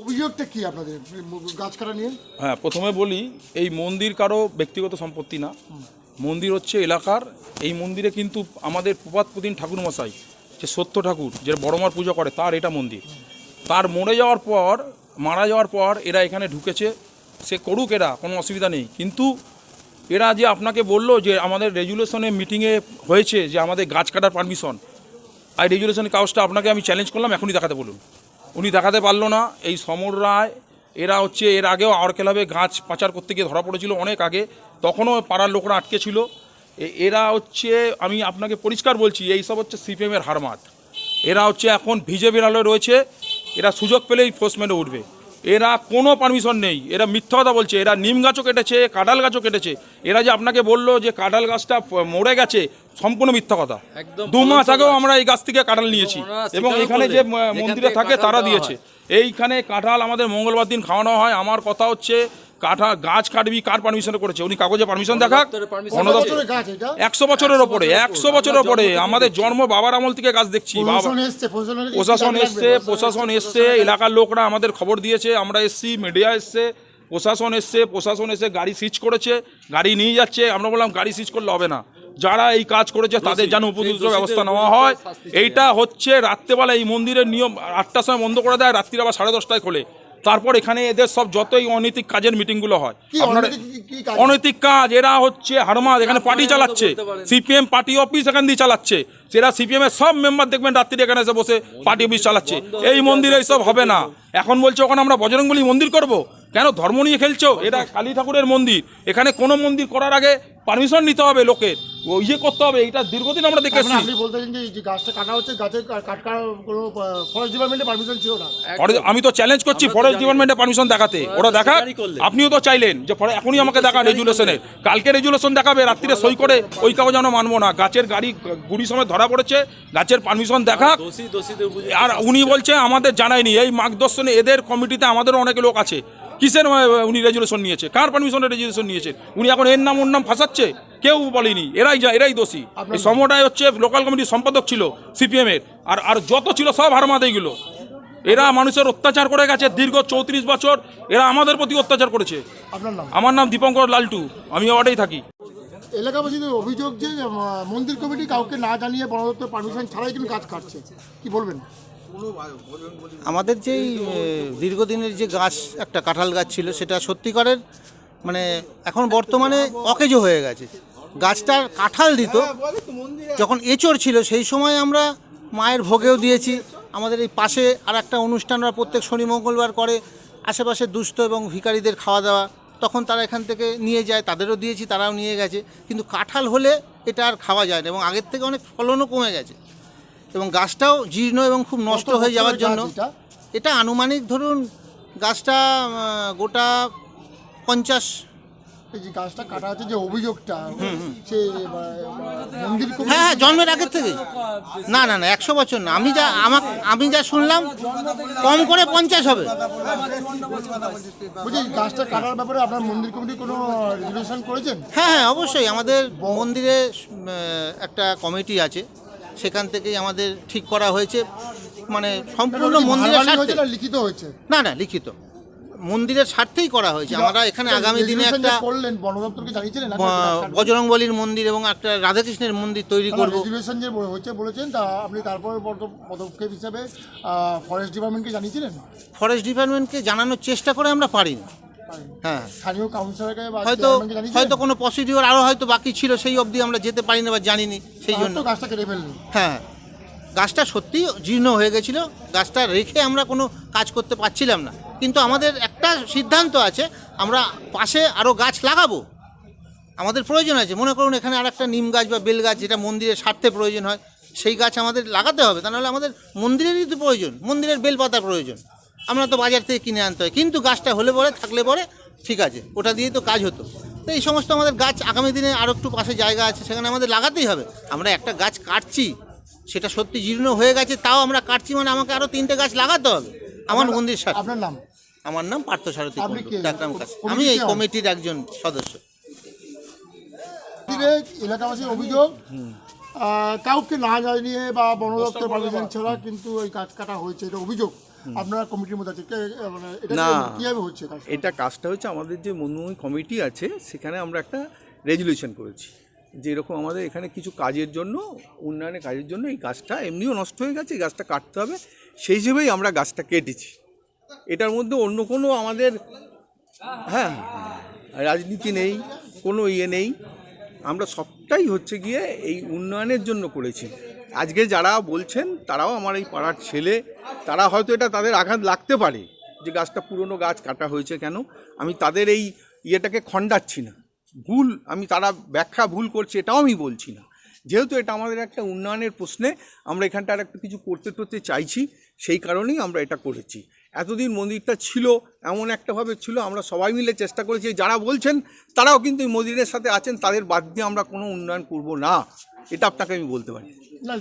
অভিযোগটা কি আপনাদের? গাছ কাটা নিয়ে? হ্যাঁ প্রথমে বলি এই মন্দির কারও ব্যক্তিগত সম্পত্তি না। মন্দির হচ্ছে এলাকার এই মন্দিরে কিন্তু আমাদের প্রপাত প্রতিম ঠাকুর মশাই যে সত্য ঠাকুর যে বড়মার পুজো করে তার এটা মন্দির। তার মরে যাওয়ার পর মারা যাওয়ার পর এরা এখানে ঢুকেছে। সে করুক এরা কোনো অসুবিধা নেই। কিন্তু এরা যে আপনাকে বলল যে আমাদের রেজুলেশনে মিটিংয়ে হয়েছে যে আমাদের গাছ কাটার পারমিশন আর রেজুলেশনের কাগজটা আপনাকে আমি চ্যালেঞ্জ করলাম, এখনই দেখাতে বলুন। উনি দেখাতে পারল না, এই সমর রায়, এরা হচ্ছে, এর আগেও ক্লাবে গাছ পাচার করতে গিয়ে ধরা পড়েছিল অনেক আগে, তখনও পাড়ার লোকরা আটকে ছিল। এরা হচ্ছে, আমি আপনাকে পরিষ্কার বলছি এই সব হচ্ছে সিপিএমের হারমাত এরা হচ্ছে এখন বিজেপির আলোয় রয়েছে, এরা সুযোগ পেলেই ফোর্সমেন্টে উঠবে। এরা কোনো পারমিশন নেই। এরা মিথ্যা কথা বলছে। এরা নিম গাছও কেটেছে কাঁঠাল গাছও কেটেছে। এরা যে আপনাকে বলল যে কাঁঠাল গাছটা মরে গেছে সম্পূর্ণ মিথ্যা কথা। দু মাস আগেও আমরা এই গাছ থেকে কাঁঠাল নিয়েছি। এবং এখানে যে মন্দিরে থাকে তারা দিয়েছে। এইখানে কাঁঠাল আমাদের মঙ্গলবার দিন খাওয়ানো হয়। আমার কথা হচ্ছে কাঁঠাল গাছ কাটবি কার পারমিশন করেছে? উনি কাগজে পারমিশন দেখাক? একশো বছরের ওপরে একশো বছরের ওপরে। আমাদের জন্ম বাবার আমল থেকে গাছ দেখছি। বাবা প্রশাসন এসছে প্রশাসন এসছে এলাকার লোকরা আমাদের খবর দিয়েছে। আমরা এসছি মিডিয়া এসছে প্রশাসন এসছে প্রশাসন এসে গাড়ি সিজ করেছে গাড়ি নিয়ে যাচ্ছে। আমরা বললাম গাড়ি সিজ করলে হবে না। যারা এই কাজ করেছে তাদের যেন উপযুক্ত ব্যবস্থা নেওয়া হয়। এইটা হচ্ছে রাত্রেবেলা এই মন্দিরের নিয়ম আটটার সময় বন্ধ করে দেয় রাত্রির আবার সাড়ে দশটায় খোলে। তারপর এখানে এদের সব যতই অনৈতিক কাজের মিটিংগুলো হয় অনৈতিক কাজ? এরা হচ্ছে হারমাদ এখানে পার্টি চালাচ্ছে সিপিএম পার্টি অফিস এখান দিয়ে চালাচ্ছে সেরা সিপিএম এর সব মেম্বার দেখবেন রাত্রি এখানে এসে বসে পার্টি অফিস চালাচ্ছে এই মন্দিরে এইসব হবে না এখন বলছে ওখানে আমরা বজরংবলী মন্দির করব কেন ধর্ম নিয়ে খেলছো? এটা কালী ঠাকুরের মন্দির। এখানে কোনো মন্দির করার আগে পারমিশন নিতে হবে লোকের ও ইয়ে করতে হবে এটা দীর্ঘদিন আমরা দেখে তার আপনি বলতে যে গাছটা কাটা হচ্ছে গাছের কা- কোনো ফরেস্ট ডিপার্টমেন্টের পারমিশন ছিল না। আমি তো চ্যালেঞ্জ করছি ফরেস্ট। ডিপার্টমেন্টে পারমিশন দেখাতে। ওরা করলেন। আপনিও তো চাইলেন যে এখনই আমাকে দেখা রেজুলেশনে কালকে রেজুলেশন দেখাবে রাত্রিরে সই করে ওই কাগজ আমরা মানবো না। গাছের গাড়ি গুড়ি সময় ধরা পড়েছে গাছের পারমিশন উপযুক্ত আর উনি বলছে আমাদের জানায়নি। এই মার্গদর্শনে এদের কমিটিতে আমাদেরও অনেক লোক আছে। কিসের উনি রেজুলেশন নিয়েছে? কার পারমিশনে রেজুলেশন নিয়েছেন উনি এখন এর নাম ওর নাম ফাঁসাচ্ছে? কেউ বলেনি। এরাই যা এরাই দোষী। এই সমটাই হচ্ছে লোকাল কমিটির সম্পাদক ছিল সিপিএম এর। আর আর যত ছিল সব হারমাদ এইগুলো এরা মানুষের অত্যাচার করে গেছে দীর্ঘ চৌত্রিশ বছর। এরা আমাদের প্রতি অত্যাচার করেছে। আমার নাম দীপঙ্কর লালটু। আমি ওয়ার্ডেই থাকি। এলাকাবাসীদের অভিযোগ যে মন্দির কমিটি কাউকে না জানিয়ে বন দপ্তর পারমিশন ছাড়াই কিন্তু গাছ কাটছে। কি বলবেন? আমাদের যেই দীর্ঘদিনের যে গাছ, একটা কাঁঠাল গাছ ছিল, সেটা সত্যিকারের মানে এখন বর্তমানে অকেজো হয়ে গেছে। গাছটার কাঁঠাল দিত, যখন এচোর ছিল, সেই সময় আমরা মায়ের ভোগেও দিয়েছি। আমাদের এই পাশে আর একটা অনুষ্ঠানরা প্রত্যেক শনি, মঙ্গলবার করে আশেপাশে দুস্থ এবং ভিখারিদের খাওয়া দাওয়া। তখন তারা এখান থেকে নিয়ে যায়, তাদেরও দিয়েছি, তারাও নিয়ে গেছে। কিন্তু কাঁঠাল হলে এটা আর খাওয়া যায় না এবং আগের থেকে অনেক ফলনও কমে গেছে। এবং গাছটাও জীর্ণ এবং খুব নষ্ট হয়ে যাওয়ার জন্য। এটা? আনুমানিক ধরুন গাছটা গোটা পঞ্চাশ। এই যে গাছটা কাটা হচ্ছে যে অভিযোগটা সে মন্দির হ্যাঁ হ্যাঁ জন্মের আগের থেকে। না না না একশো বছর না। আমি যা আমার আমি যা শুনলাম কম করে পঞ্চাশ হবে। বলছি গাছটা কাটার ব্যাপারে আপনার মন্দির কমিটি কোনো রেজুলেশন করেছেন? হ্যাঁ হ্যাঁ অবশ্যই। আমাদের মন্দিরে একটা কমিটি আছে। সেখান থেকেই আমাদের ঠিক করা হয়েছে। মানে সম্পূর্ণ মন্দিরের স্বার্থে লিখিত হয়েছে? না না লিখিত। মন্দিরের স্বার্থেই করা হয়েছে। আমরা এখানে আগামী দিনে একটা বজরংবলির মন্দির এবং একটা রাধাকৃষ্ণের মন্দির তৈরি করব। রেজুলেশন যে হয়েছে বলেছেন তা আপনি তারপরে পদক্ষেপ হিসাবে ফরেস্ট ডিপার্টমেন্টকে জানিয়েছিলেন? ফরেস্ট ডিপার্টমেন্টকে জানানোর চেষ্টা করে আমরা পারিনি। হ্যাঁ। স্থানীয় কাউন্সিলরকে বা হয়তো হয়তো কোনো প্রসিডিওর আরও হয়তো বাকি ছিল সেই অবধি আমরা যেতে পারি না বা জানিনি সেই জন্য। গাছটা কেটে ফেললেন। হ্যাঁ। গাছটা সত্যিই জীর্ণ হয়ে গেছিল গাছটা রেখে আমরা কোনো কাজ করতে পারছিলাম না। কিন্তু আমাদের একটা সিদ্ধান্ত আছে আমরা পাশে আরও গাছ লাগাবো। আমাদের প্রয়োজন আছে। মনে করুন এখানে আর একটা নিম গাছ বা বেল গাছ যেটা মন্দিরের স্বার্থে প্রয়োজন হয় সেই গাছ আমাদের লাগাতে হবে। তা নাহলে আমাদের মন্দিরেরই তো প্রয়োজন মন্দিরের বেলপাতার প্রয়োজন। আমরা তো বাজার থেকে কিনে আনতে হয়। কিন্তু গাছটা হলে পরে থাকলে পরে ঠিক আছে ওটা দিয়েই তো কাজ হতো। তো এই সমস্ত আমাদের গাছ আগামী দিনে আরও একটু পাশে জায়গা আছে সেখানে আমাদের লাগাতেই হবে। আমরা একটা গাছ কাটছি সেটা সত্যি জীর্ণ হয়ে গেছে তাও আমরা কাটছি মানে আমাকে আরও তিনটে গাছ লাগাতে হবে। আমার মন্দির সাথে আপনার নাম? আমার নাম পার্থ সারথী কুণ্ডু, কাছে। আমি এই কমিটির একজন সদস্য। এলাকাবাসীর অভিযোগ কাউকে না জানিয়ে বা বন দপ্তর পারমিশন ছাড়া কিন্তু ওই গাছ কাটা হয়েছে এটা অভিযোগ। আপনারা কমিটির মধ্যে আছে মানে এটা না। কীভাবে হচ্ছে কাজটা? এটা কাজটা হচ্ছে আমাদের যে মনমোহন কমিটি আছে সেখানে আমরা একটা রেজুলেশন করেছি। যে এরকম আমাদের এখানে কিছু কাজের জন্য উন্নয়নের কাজের জন্য এই গাছটা এমনিও নষ্ট হয়ে গেছে এই গাছটা কাটতে হবে। সেই হিসেবেই আমরা গাছটা কেটেছি। এটার মধ্যে অন্য কোনো আমাদের হ্যাঁ রাজনীতি নেই কোনো ইয়ে নেই। আমরা সবটাই হচ্ছে গিয়ে এই উন্নয়নের জন্য করেছি। আজকে যারা বলছেন, তারাও আমার এই পাড়ার ছেলে, তারা হয়তো এটা তাদের আঘাত লাগতে পারে যে গাছটা পুরনো গাছ, কাটা হয়েছে কেন? আমি তাদের এই ইয়েটাকে খণ্ডাচ্ছি না। ভুল, আমি তারা ব্যাখ্যা ভুল করছে এটাও আমি বলছি না। যেহেতু এটা আমাদের একটা উন্নয়নের প্রশ্নে, আমরা এখানটার একটা কিছু করতে টরতে চাইছি, সেই কারণেই আমরা এটা করেছি। এতদিন মন্দিরটা ছিল, এমন একটাভাবে ছিল, আমরা সবাই মিলে চেষ্টা করেছি, যারা বলছেন, তারাও কিন্তু এই মন্দিরের সাথে আছেন, তাদের বাদ দিয়ে আমরা কোনো উন্নয়ন করব না। এটা আপনাকে আমি বলতে পারি। না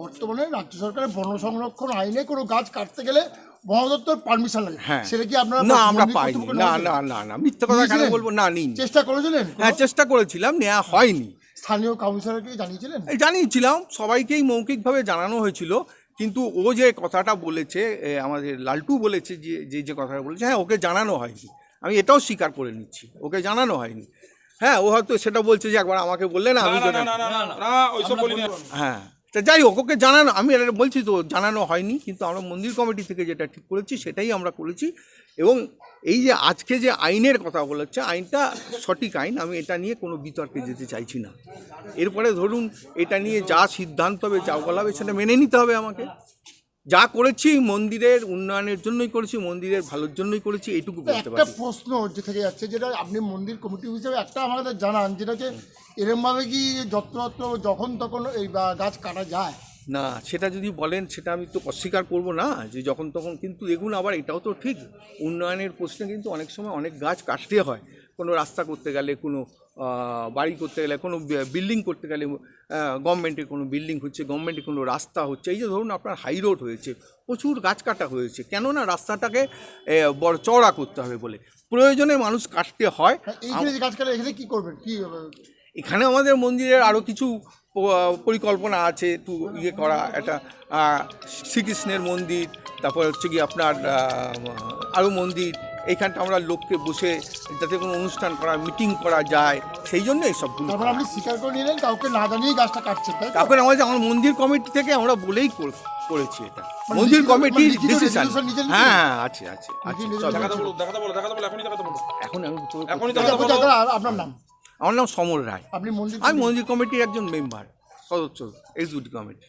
বর্তমানে রাজ্য সরকারের বন সংরক্ষণ আইনে কোনো গাছ কাটতে গেলে বন দপ্তর পারমিশন লাগে। হ্যাঁ। সেটা কি আপনারা না আমরা পাইনি। না না না না মিথ্যে কথা কেন বলব? না নিন চেষ্টা করেছিলেন? হ্যাঁ চেষ্টা করেছিলাম নেওয়া হয়নি। স্থানীয় কাউন্সিলরকে জানিয়েছিলেন? জানিয়েছিলাম সবাইকেই মৌখিকভাবে জানানো হয়েছিল কিন্তু ও যে কথাটা বলেছে আমাদের লালটু বলেছে যে যে যে কথাটা বলেছে হ্যাঁ ওকে জানানো হয়নি। আমি এটাও স্বীকার করে নিচ্ছি ওকে জানানো হয়নি। হ্যাঁ ও হয়তো সেটা বলছে যে একবার আমাকে বললে না আমি না যেটা- না না না না না ওইসব বলিনি। হ্যাঁ তা যাই হোক ওকে জানানো আমি এটা বলছি তো জানানো হয়নি কিন্তু আমরা মন্দির কমিটি থেকে যেটা ঠিক করেছি সেটাই আমরা করেছি। এবং এই যে আজকে যে আইনের কথা বলেছে আইনটা সঠিক আইন আমি এটা নিয়ে কোনো বিতর্কে যেতে চাইছি না। এরপরে ধরুন এটা নিয়ে যা সিদ্ধান্ত হবে যা বলা হবে সেটা মেনে নিতে হবে আমাকে। যা করেছি মন্দিরের উন্নয়নের জন্যই করেছি মন্দিরের ভালোর জন্যই করেছি এইটুকু বলতে একটা প্রশ্ন যে থেকে যাচ্ছে যেটা আপনি মন্দির কমিটি হিসেবে একটা আমাদের জানান যেটা হচ্ছে এরমভাবে কি যত্রতত্র যখন তখন এই গাছ কাটা যায়? না সেটা যদি বলেন সেটা আমি তো অস্বীকার করব না যে যখন তখন কিন্তু দেখুন আবার এটাও তো ঠিক উন্নয়নের প্রশ্নে কিন্তু অনেক সময় অনেক গাছ কাটতে হয়। কোনো রাস্তা করতে গেলে কোনো বাড়ি করতে গেলে কোনো বিল্ডিং করতে গেলে গভর্নমেন্টের কোনো বিল্ডিং হচ্ছে গভর্নমেন্টের কোনো রাস্তা হচ্ছে। এই যে ধরুন আপনার হাই রোড হয়েছে প্রচুর গাছ কাটা হয়েছে কেননা রাস্তাটাকে বড় চওড়া করতে হবে বলে? প্রয়োজনে মানুষ কাটতে হয়। হ্যাঁ, যে গাছ কাটা এখানে কী করবেন? কী এখানে আমাদের মন্দিরের আরও কিছু পরিকল্পনা আছে একটু ইয়ে করা একটা শ্রীকৃষ্ণের মন্দির তারপর হচ্ছে কি আপনার আরও মন্দির এইখানটা আমরা লোককে বসে যাতে কোনো অনুষ্ঠান করা মিটিং করা যায় সেই জন্য এইসবগুলো তারপর আপনি স্বীকার করে নিলেন কাউকে না জানিয়ে গাছটা কাটছেন তাই? তারপরে আমাদের আমার মন্দির কমিটি থেকে আমরা বলেই কর- করেছি এটা। মানে মন্দির লিখিত- কমিটির মানে ডিসিশন? হ্যাঁ হ্যাঁ, আছে আছে আছে নিজে সব লিখে দেখাতে বলো দেখাতে বলো দেখাতে বলো এখনই দেখাতে বলো এখন আমি এখনই আচ্ছা, দেখাতে বলো দাদা, আপনার নাম? আমার নাম সমর রায়। আপনি মন্দির আমি মন্দির কমিটির একজন মেম্বার সদস্য এক্সিকিউটিভ কমিটি।